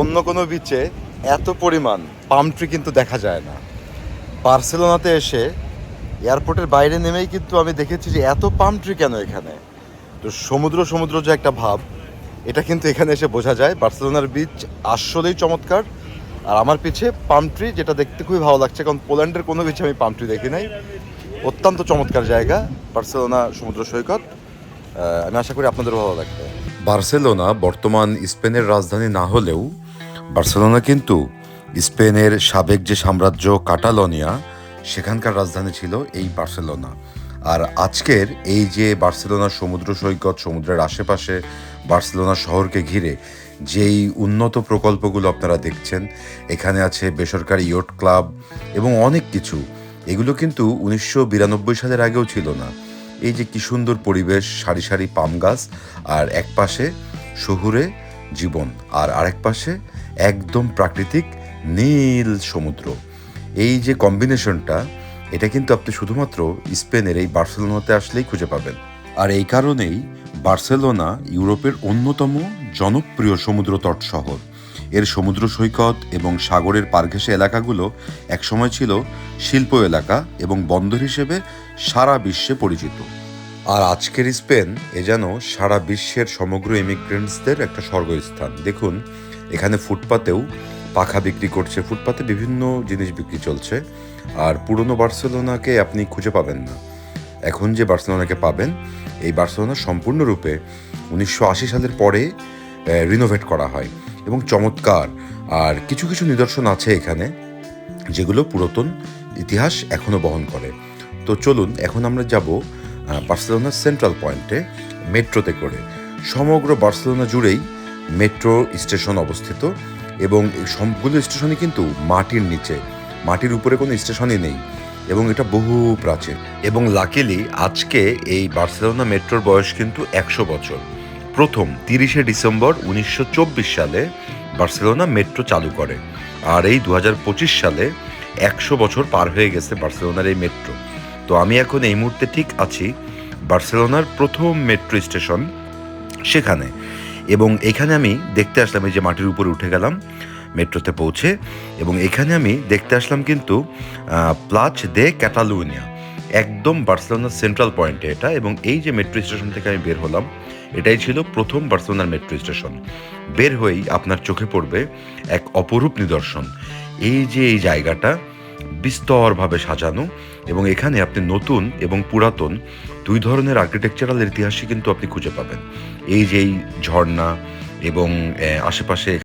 অন্য কোনো বিচে এত পরিমাণ পাম ট্রি কিন্তু দেখা যায় না। বার্সেলোনাতে এসে এয়ারপোর্টের বাইরে নেমেই কিন্তু আমি দেখেছি যে এত পাম ট্রি কেন এখানে? তো সমুদ্র সমুদ্র যে একটা ভাব, এটা কিন্তু এখানে এসে বোঝা যায়। বার্সেলোনার বিচ আসলেই চমৎকার। আর আমার পিছে পাম ট্রি যেটা দেখতে খুবই ভালো লাগছে, কারণ পোল্যান্ডের কোনো বিচে আমি পাম ট্রি দেখি নাই। অত্যন্ত চমৎকার জায়গা, বার্সেলোনা সমুদ্র সৈকত। আমি আশা করি আপনাদের ভালো লাগবে। বার্সেলোনা বর্তমান স্পেনের রাজধানী না হলেও বার্সেলোনা কিন্তু স্পেনের সাবেক যে সাম্রাজ্য কাটালোনিয়া, সেখানকার রাজধানী ছিল এই বার্সেলোনা। আর আজকের এই যে বার্সেলোনা সমুদ্র সৈকত, সমুদ্রের আশেপাশে বার্সেলোনা শহরকে ঘিরে যেই উন্নত প্রকল্পগুলো আপনারা দেখছেন, এখানে আছে বেসরকারি ইয়ট ক্লাব এবং অনেক কিছু। এগুলো কিন্তু উনিশশো বিরানব্বই সালের আগেও ছিল না। এই যে কি সুন্দর পরিবেশ, সারি সারি পাম গাছ, আর এক পাশে শহুরে জীবন, আর আরেক পাশে একদম প্রাকৃতিক নীল সমুদ্র। এই যে কম্বিনেশনটা এটা কিন্তু আপনি শুধুমাত্র স্পেনের এই বার্সেলোনাতে আসলেই খুঁজে পাবেন। আর এই কারণেই বার্সেলোনা ইউরোপের অন্যতম জনপ্রিয় সমুদ্র তট শহর। এর সমুদ্র সৈকত এবং সাগরের পারঘেসে এলাকাগুলো একসময় ছিল শিল্প এলাকা এবং বন্দর হিসেবে সারা বিশ্বে পরিচিত। আর আজকের স্পেন এ যেন সারা বিশ্বের সমগ্র ইমিগ্রেন্টসদের একটা স্বর্গস্থান। দেখুন এখানে ফুটপাতেও পাখা বিক্রি করছে। ফুটপাতে বিভিন্ন জিনিস বিক্রি চলছে। আর পুরনো বার্সেলোনাকে আপনি খুঁজে পাবেন না। এখন যে বার্সেলোনাকে পাবেন, এই বার্সেলোনা সম্পূর্ণরূপে উনিশশো আশি সালের পরে রিনোভেট করা হয়। এবং চমৎকার আর কিছু কিছু নিদর্শন আছে এখানে, যেগুলো পুরাতন ইতিহাস এখনও বহন করে। তো চলুন, এখন আমরা যাব বার্সেলোনার সেন্ট্রাল পয়েন্টে মেট্রোতে করে। সমগ্র বার্সেলোনা জুড়েই মেট্রো স্টেশন অবস্থিত এবং এই সবগুলো স্টেশনই কিন্তু মাটির নিচে। মাটির উপরে কোনো স্টেশনই নেই এবং এটা বহু প্রাচীন। এবং লাকিলি আজকে এই বার্সেলোনা মেট্রোর বয়স কিন্তু একশো বছর। প্রথম তিরিশে ডিসেম্বর উনিশশো চব্বিশ সালে বার্সেলোনা মেট্রো চালু করে আর এই দু হাজার পঁচিশ সালে একশো বছর পার হয়ে গেছে বার্সেলোনার এই মেট্রো। তো আমি এখন এই মুহূর্তে ঠিক আছি, বার্সেলোনার প্রথম মেট্রো স্টেশন সেখানে। এবং এখানে আমি দেখতে আসলাম এই যে মাটির উপরে উঠে গেলাম, মেট্রোতে পৌঁছে, এবং এখানে আমি দেখতে আসলাম কিন্তু প্লাচ দে ক্যাটালুনিয়া একদম বার্সেলোনার সেন্ট্রাল পয়েন্টে এটা, এবং এই যে মেট্রো স্টেশন থেকে আমি বের হলাম, এটাই ছিল প্রথম বার্সেলোনার মেট্রো স্টেশন। বের হয়েই আপনার চোখে পড়বে এক অপরূপ নিদর্শন। এই যে এই জায়গাটা বিস্তরভাবে সাজানো এবং এখানে আপনি নতুন এবং পুরাতন দুই ধরনের আর্কিটেকচারাল ইতিহাসই কিন্তু আপনি খুঁজে পাবেন। এই যে এই ঝর্ণা এবং আশেপাশে